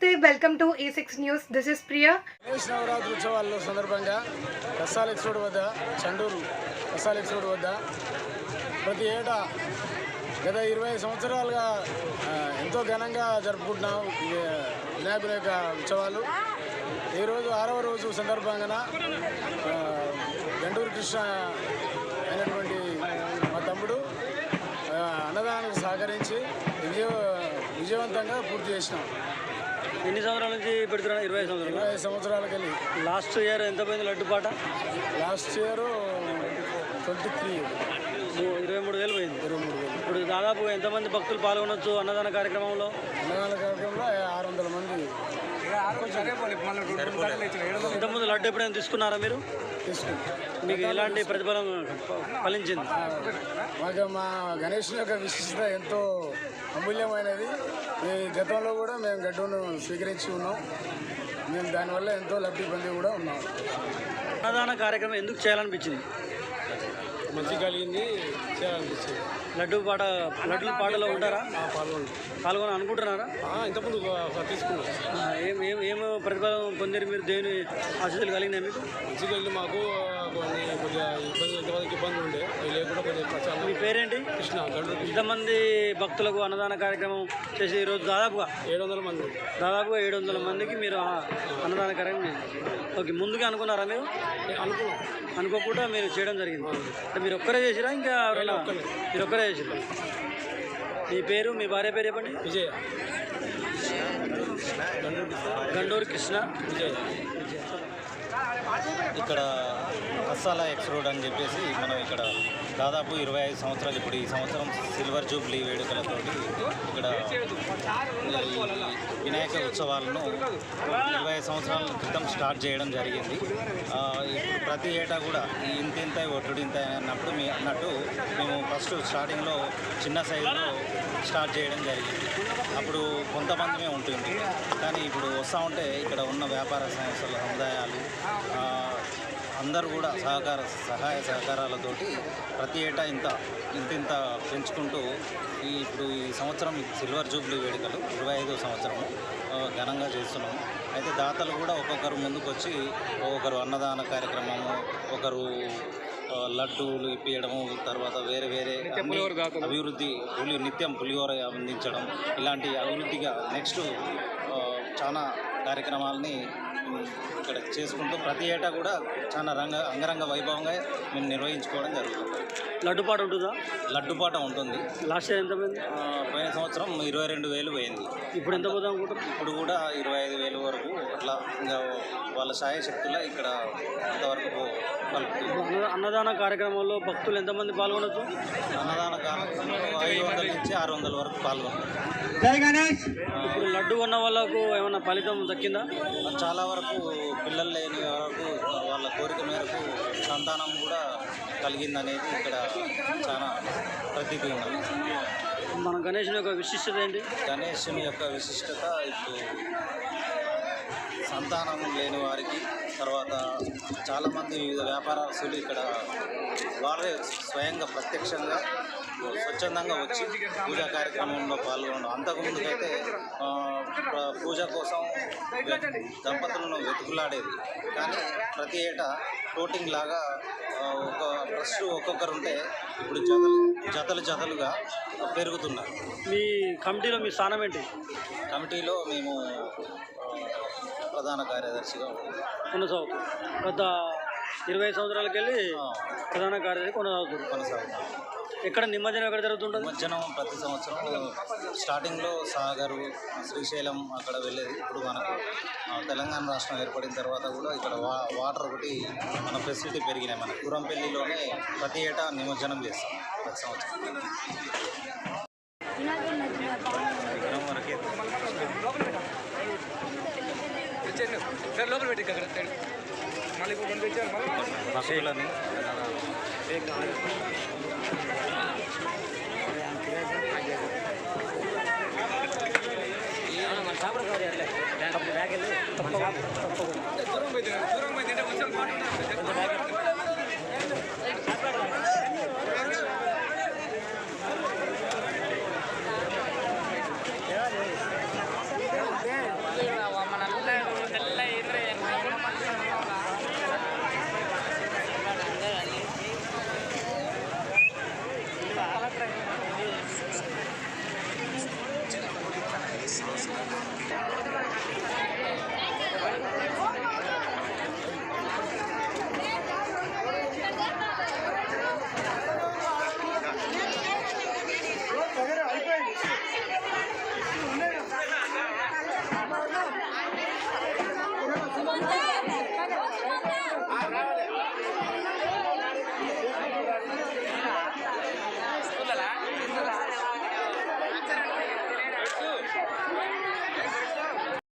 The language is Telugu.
Welcome to E six news this is Priya Ganesh Navaratri ఉత్సవాల్లో సందర్భంగా కసాల ఎక్స్ రోడ్ వద్ద చండూరు కసాల ఎక్స్ రోడ్ వద్ద ప్రతి ఏటా గత ఇరవై సంవత్సరాలుగా ఎంతో ఘనంగా జరుపుకుంటున్నాం వినాయకుల వినాయకుని యొక్క ఉత్సవాలు. ఈరోజు ఆరవ రోజు సందర్భంగా గండూరు కృష్ణ అయినటువంటి మా తమ్ముడు అన్నదానానికి సహకరించి విజయ విజయవంతంగా పూర్తి చేసినాం. ఎన్ని సంవత్సరాల నుంచి పెడుతున్నారు? ఇరవై సంవత్సరాలు. ఇరవై సంవత్సరాలకి వెళ్ళి. లాస్ట్ ఇయర్ ఎంత పోయింది లడ్డు పాట? Last year twenty three. ఇరవై మూడు వేలు పోయింది. ఇరవై మూడు వేలు. ఇప్పుడు దాదాపు ఎంతమంది భక్తులు పాల్గొనొచ్చు అన్నదాన కార్యక్రమంలో? అన్నదాన కార్యక్రమంలో ఆరు వందల మంది. ఇంతకుముందు లడ్డు ఎప్పుడైనా తీసుకున్నారా మీరు? మీకు ఎలాంటి ప్రతిఫలం ఫలించింది? మాకు మా గణేష్ యొక్క విశిష్టత ఎంతో అమూల్యమైనది. ఈ గతంలో కూడా మేము గడ్డను స్వీకరించి ఉన్నాం. మేము దానివల్ల ఎంతో లబ్ధి పొంది కూడా ఉన్నాం. అన్నదాన కార్యక్రమం ఎందుకు చేయాలనిపించింది? మంచి కలిగింది చేయాలనిపించింది. లడ్డు పాట లడ్డు పాటలో ఉంటారా? పాల్గొంటాం పాల్గొని అనుకుంటున్నారా? ఇంతకుముందు తీసుకున్నాం. ఏం ఏం ఏం ప్రతిఫలం పొందిరు మీరు? దేవుని ఆశీస్సులు కలిగినాయి మీకు? మంచిగా మాకు కొన్ని కొద్దిగా ఇబ్బంది ఎంతమందికి ఇబ్బంది ఉండే. లేకుండా కొంచెం మీ పేరేంటి? కృష్ణ ఇంతమంది భక్తులకు అన్నదాన కార్యక్రమం చేసి ఈరోజు దాదాపుగా? ఏడు వందల మంది. దాదాపుగా ఏడు వందల మందికి మీరు అన్నదాన కార్యక్రమం. ఓకే ముందుగా అనుకున్నారా మీరు? అనుకున్నాం. అనుకోకుండా మీరు చేయడం జరిగింది. అంటే మీరు ఒక్కరే చేసిరా ఇంకా మీరు ఒక్కరే చేసిరా? మీ పేరు మీ భార్య పేరు చెప్పండి? విజయ. గండూరు కృష్ణ. విజయ్. ఇక్కడ కస్సాల ఎక్స్ రోడ్ అని చెప్పేసి మనం ఇక్కడ దాదాపు ఇరవై ఐదు సంవత్సరాలు ఇప్పుడు ఈ సంవత్సరం సిల్వర్ జూబ్లీ వేడుకలతోటి ఇక్కడ వినాయక ఉత్సవాలను ఇరవై సంవత్సరాల క్రితం స్టార్ట్ చేయడం జరిగింది. ఇప్పుడు ప్రతి ఏటా కూడా ఈ ఇంత ఇంత ఒట్టుడు ఇంత అన్నప్పుడు మీ అన్నట్టు మేము ఫస్ట్ స్టార్టింగ్లో చిన్న సైజులో స్టార్ట్ చేయడం జరిగింది. అప్పుడు కొంతమందిమే ఉంటుంది కానీ ఇప్పుడు వస్తూ ఉంటే ఇక్కడ ఉన్న వ్యాపార సంస్థల సముదాయాలు అందరూ కూడా సహకార సహాయ సహకారాలతోటి ప్రతి ఏటా ఇంత ఇంత ఇంత పెంచుకుంటూ ఈ ఇప్పుడు ఈ సంవత్సరం సిల్వర్ జూబ్లీ వేడుకలు ఇరవై ఐదో సంవత్సరము ఘనంగా చేస్తున్నాము. అయితే దాతలు కూడా ఒక్కొక్కరు ముందుకు వచ్చి ఒక్కొక్కరు అన్నదాన కార్యక్రమము ఒకరు లడ్డూలు ఇప్పించడము తర్వాత వేరే వేరే అభివృద్ధి పులి నిత్యం పులిహోర అందించడం ఇలాంటి అభివృద్ధిగా నెక్స్ట్ చాలా కార్యక్రమాలని ఇక్కడ చేసుకుంటూ ప్రతి ఏటా కూడా చాలా రంగ అంగరంగ వైభవంగా మేము నిర్వహించుకోవడం జరుగుతుంది. లడ్డు పాట ఉంటుందా? లడ్డుపాట ఉంటుంది. లాస్ట్ ఇయర్ ఎంత పోయింది? పోయిన సంవత్సరం ఇరవై రెండు వేలు పోయింది. ఇప్పుడు ఎంత పోదాం అనుకుంటారు ఇప్పుడు కూడా ఇరవై ఐదు వేలు వరకు అట్లా ఇంకా వాళ్ళ సాయ శక్తుల ఇక్కడ అంతవరకు అన్నదాన కార్యక్రమంలో భక్తులు ఎంతమంది పాల్గొనొచ్చు? అన్నదాన కార్యక్రమంలో ఐదు వందల నుంచి ఆరు వందల వరకు పాల్గొంటారు. ఇప్పుడు లడ్డు ఉన్న వాళ్ళకు ఏమైనా ఫలితం దక్కిందా? చాలా వరకు పిల్లలు లేని వరకు వాళ్ళ కోరిక మేరకు సంతానం కూడా కలిగిందనేది ఇక్కడ చాలా ప్రతీతి ఉన్నది మన గణేషుని యొక్క విశిష్టత ఏంటి? గణేశుని యొక్క విశిష్టత ఇప్పుడు సంతానం లేని వారికి తర్వాత చాలామంది వివిధ వ్యాపారస్తులు ఇక్కడ వాళ్ళే స్వయంగా ప్రత్యక్షంగా స్వచ్ఛందంగా వచ్చి పూజా కార్యక్రమంలో పాల్గొనడం. అంతకుముందుకైతే పూజ కోసం దంపతులను వెతుకులాడేది. కానీ ప్రతి ఏటా ఫ్లోటింగ్ లాగా ఒక ఫస్ట్ ఒక్కొక్కరు ఉంటే ఇప్పుడు జతలు జతలు జతలుగా పెరుగుతున్నారు. మీ కమిటీలో మీ స్థానం ఏంటి? కమిటీలో మేము ప్రధాన కార్యదర్శిగా ఉన్నాం. కొనసాగుతుంది గత ఇరవై సంవత్సరాలకి వెళ్ళి ఆ, ప్రధాన కార్యదర్శి కొనసాగుతుంది కొనసాగుతాం. ఎక్కడ నిమజ్జనం ఎక్కడ జరుగుతుంటుంది? నిమజ్జనం ప్రతి సంవత్సరం స్టార్టింగ్లో సాగరు శ్రీశైలం అక్కడ వెళ్ళేది. ఇప్పుడు మనకు తెలంగాణ రాష్ట్రం ఏర్పడిన తర్వాత కూడా ఇక్కడ వా వాటర్ ఒకటి మన ఫెసిలిటీ పెరిగినాయి మన కురంపల్లిలోనే ప్రతి ఏటా నిమజ్జనం చేస్తాం ప్రతి సంవత్సరం. విగ్రహం వరకే భక్తులని తప్పకుండా